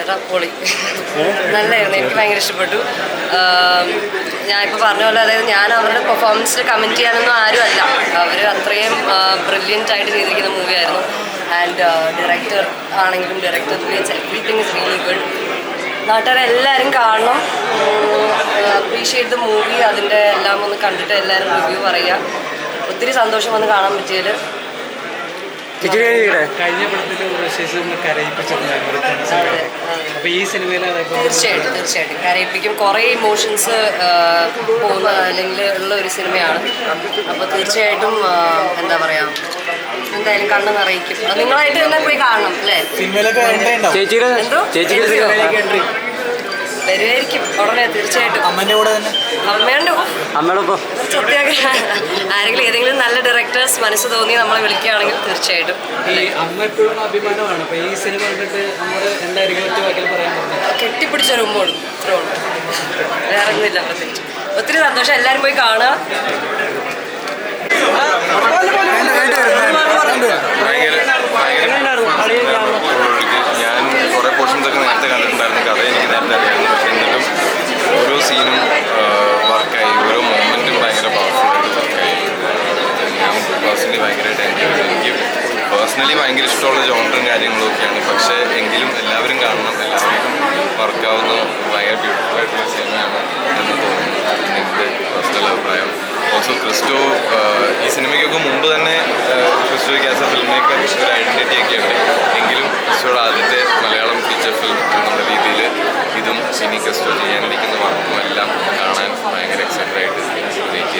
ചേട്ടാ പൊളി നല്ലതായിരുന്നു എനിക്ക് ഭയങ്കര ഇഷ്ടപ്പെട്ടു. ഞാനിപ്പോൾ പറഞ്ഞ പോലെ അതായത് ഞാൻ അവരുടെ പെർഫോമൻസിൽ കമന്റ് ചെയ്യാനൊന്നും ആരും അല്ല. അവർ അത്രയും ബ്രില്യന്റ് ആയിട്ട് ചെയ്തിരിക്കുന്ന മൂവിയായിരുന്നു ആൻഡ് ഡയറക്ടർ ആണെങ്കിലും director everything is really good നാട്ടുകാരെ എല്ലാവരും കാണണം. അപ്രീഷിയേറ്റ് ദ മൂവി അതിന്റെ എല്ലാം ഒന്ന് കണ്ടിട്ട് എല്ലാവരും റിവ്യൂ പറയുക. ഒത്തിരി സന്തോഷം വന്ന് കാണാൻ കഴിയുടെ കഴിഞ്ഞ പടത്തിൽ അപ്പൊ ഈ സിനിമയിൽ തീർച്ചയായിട്ടും തീർച്ചയായിട്ടും. കരയിപ്പിക്കും. കുറേ ഇമോഷൻസ് പോകുന്ന അല്ലെങ്കിൽ ഉള്ള ഒരു സിനിമയാണ്. അപ്പോൾ തീർച്ചയായിട്ടും എന്താ പറയാ എന്തായാലും കണ്ണു നിറയിക്കും. നിങ്ങളായിട്ട് തന്നെ പോയി കാണണം അല്ലേ? ചേച്ചിയുടെ എന്തോ? ചേച്ചിയുടെ? വരുമായിരിക്കും ഉടനെ തീർച്ചയായിട്ടും. അമ്മന്റെ കൂടെ തന്നെ? ആരെങ്കിലും ഏതെങ്കിലും നല്ല ഡയറക്ടേഴ്സ് മനസ്സ് തോന്നി നമ്മളെ വിളിക്കുകയാണെങ്കിൽ തീർച്ചയായിട്ടും. അമ്മ എപ്പോഴും അഭിമാനമാണ്. അപ്പൊ ഈ സിനിമ കണ്ടിട്ട് നമ്മൾ എന്തായിരിക്കും ഒറ്റ വാക്കിൽ പറയാൻ പറ്റുന്നത് കെട്ടിപ്പിടിച്ചൊരു ഉമ്മോളും ഇത്രേ ഉള്ളൂ. വേറെ ഒന്നുമില്ല പ്രത്യേകിച്ച് ഒത്തിരി സന്തോഷം. എല്ലാവരും പോയി കാണുക. എനിക്ക് പേഴ്സണലി ഭയങ്കര ഇഷ്ടമുള്ള ജോണ്ടറും കാര്യങ്ങളൊക്കെയാണ്. പക്ഷേ എങ്കിലും എല്ലാവരും കാണണം എല്ലാവർക്കും വർക്കാവുന്ന ഭയങ്കര ബ്യൂട്ടിഫുൾ ആയിട്ടുള്ള സിനിമയാണ് എന്ന് തോന്നുന്നു എന്റെ പേഴ്സണൽ അഭിപ്രായം. ഓൾസോ ക്രിസ്റ്റോ ഈ സിനിമയ്ക്കൊക്കെ മുമ്പ് തന്നെ ക്രിസ്റ്റു എ ഫിലിം മേക്കർ ഒരു ഐഡന്റിറ്റി ഒക്കെ ഉണ്ട്. എങ്കിലും ക്രിസ്റ്റോയുടെ ആദ്യത്തെ മലയാളം ഫീച്ചർ ഫിലിം എന്നുള്ള രീതിയിൽ ഇതും ഇനി ക്രിസ്റ്റോ ചെയ്യാനിരിക്കുന്ന വർക്കും എല്ലാം കാണാൻ ഭയങ്കര എക്സൈറ്റഡ് ആയിട്ട് വെയിറ്റ്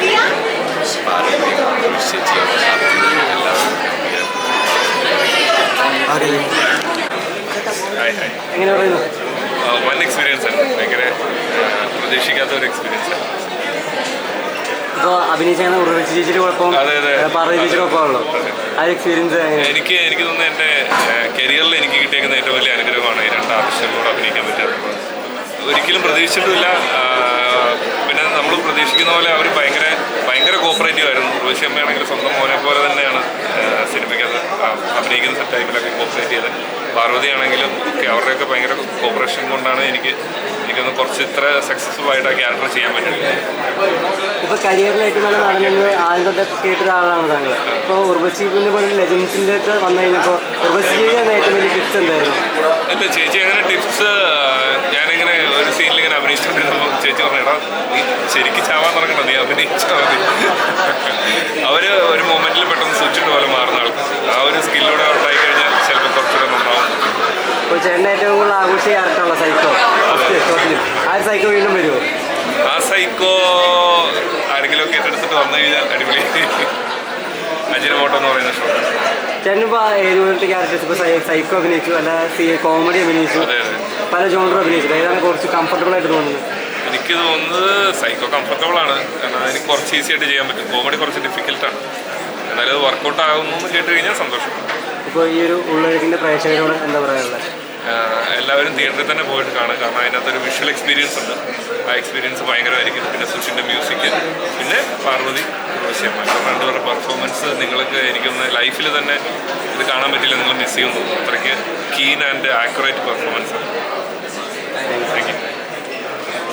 എങ്ങനെ പറയുന്നു വൺ എക്സ്പീരിയൻസ് ആണ് ഭയങ്കര പ്രതീക്ഷിക്കാത്ത ഒരു എക്സ്പീരിയൻസ് ആണ്. ഇപ്പോൾ അഭിനയിച്ചാണ് ഉറവിച്ച് ചേച്ചിയുടെ കുഴപ്പം. പാർവതി ചേച്ചിയുടെ കുഴപ്പമാണല്ലോ. ആ എക്സ്പീരിയൻസ് എനിക്ക് എനിക്ക് തോന്നുന്നു എന്റെ കരിയറിൽ എനിക്ക് കിട്ടിയേക്കുന്ന ഏറ്റവും വലിയ അനുഗ്രഹമാണ് ഈ രണ്ട് ആർട്ടിസ്റ്റുകളോട് അഭിനയിക്കാൻ പറ്റുക. ഒരിക്കലും പ്രതീക്ഷിച്ചിട്ടില്ല പിന്നെ നമ്മൾ പ്രതീക്ഷിക്കുന്ന പോലെ അവർ ഭയങ്കര ഭയങ്കര കോപ്പറേറ്റീവ് ആയിരുന്നു. ഉർവശി അമ്മയാണെങ്കിൽ സ്വന്തം മോനെ പോലെ തന്നെയാണ് സിനിമയ്ക്കത് അഭിനയിക്കുന്ന ടൈമിലൊക്കെ കോപ്പറേറ്റ് ചെയ്ത് പാർവതി ആണെങ്കിലും ഒക്കെ അവരുടെയൊക്കെ ഭയങ്കര കോപ്പറേഷൻ കൊണ്ടാണ് എനിക്ക് എനിക്കൊന്ന് കുറച്ച് ഇത്ര സക്സസ്ഫുൾ ആയിട്ട് ആ ക്യാരക്ടർ ചെയ്യാൻ പറ്റുന്നത് ഇപ്പോൾ കരിയറിൽ ഏറ്റവും നല്ല നടനെന്ന് ആദ്യം തൊട്ട് കേട്ടൊരാളാണ് താങ്കൾ. ഇപ്പോൾ ഉർവശീപിന്റെ പോലെ ലെജൻസിന്റെ ഒക്കെ വന്നു കഴിഞ്ഞപ്പോൾ ഉർവശീപിന്റെ ഏറ്റവും വലിയ ടിപ്സ് എന്തായിരുന്നു? അല്ല ചേച്ചി അങ്ങനെ ടിപ്സ് ഞാനിങ്ങനെ ഒരു സീനിൽ ഇങ്ങനെ അഭിനയിച്ചുകൊണ്ടിരുന്നപ്പോൾ ചേച്ചി പറഞ്ഞാ നീ ശരിക്കും ചാവാൻ തുടങ്ങണം നീ അഭിനയിച്ചാൽ മതി. അവർ ഒരു മൊമെന്റിൽ പെട്ടെന്ന് സ്വിച്ചിട്ട് പോലെ മാറുന്ന ആൾക്കാർ ആ ഒരു സ്കില്ലോടെ ഉണ്ടായി കഴിഞ്ഞാൽ ചേട്ടന്റെ ഏറ്റവും കൂടുതൽ ആഘോഷിച്ച ക്യാരക്ടറുള്ള സൈക്കോ ആ സൈക്കോ വീണ്ടും വരുമോ ആ സൈക്കോ ആരെങ്കിലും ഒക്കെ ഏറ്റെടുത്തിട്ട് വന്നു കഴിഞ്ഞാൽ അടിപൊളി. അജിനമോട്ടോ എന്ന് പറയുന്ന ഷോ ചേട്ടനിപ്പോൾ ഏത് ക്യാരക്ടേഴ്സ് സൈക്കോ അഭിനയിച്ചു അല്ല കോമഡി അഭിനയിച്ചു പല ജോണറും അഭിനയിച്ചു. ഏതാണ് കുറച്ച് കംഫർട്ടബിൾ ആയിട്ട് തോന്നുന്നത് എനിക്ക് തോന്നുന്നത് സൈക്കോ കംഫർട്ടബിൾ ആണ്. കാരണം എനിക്ക് കുറച്ച് ഈസി ആയിട്ട് ചെയ്യാൻ പറ്റും. കോമഡി കുറച്ച് ഡിഫിക്കൽട്ടാണ് എന്നാലും അത് വർക്കൗട്ട് ആകുന്നു എന്ന് കേട്ട് കഴിഞ്ഞാൽ സന്തോഷം. ഇപ്പോൾ ഈ ഒരു ഉള്ളൊഴുക്കിന്റെ പ്രേക്ഷകരോട് എന്താ പറയാനുള്ളത്? എല്ലാവരും തിയേറ്ററിൽ തന്നെ പോയിട്ട് കാണുക. കാരണം അതിനകത്തൊരു വിഷ്വൽ എക്സ്പീരിയൻസ് ഉണ്ട്. ആ എക്സ്പീരിയൻസ് ഭയങ്കരമായിരിക്കും. പിന്നെ സുഷിന്റെ മ്യൂസിക് പിന്നെ പാർവതി ഉർവശിയമ്മ രണ്ടുപേരുടെ പെർഫോമൻസ് നിങ്ങൾക്ക് എനിക്കൊന്ന് ലൈഫിൽ തന്നെ ഇത് കാണാൻ പറ്റില്ല. നിങ്ങൾ മിസ് ചെയ്യുന്നു. അത്രയ്ക്ക് keen and accurate performance thank you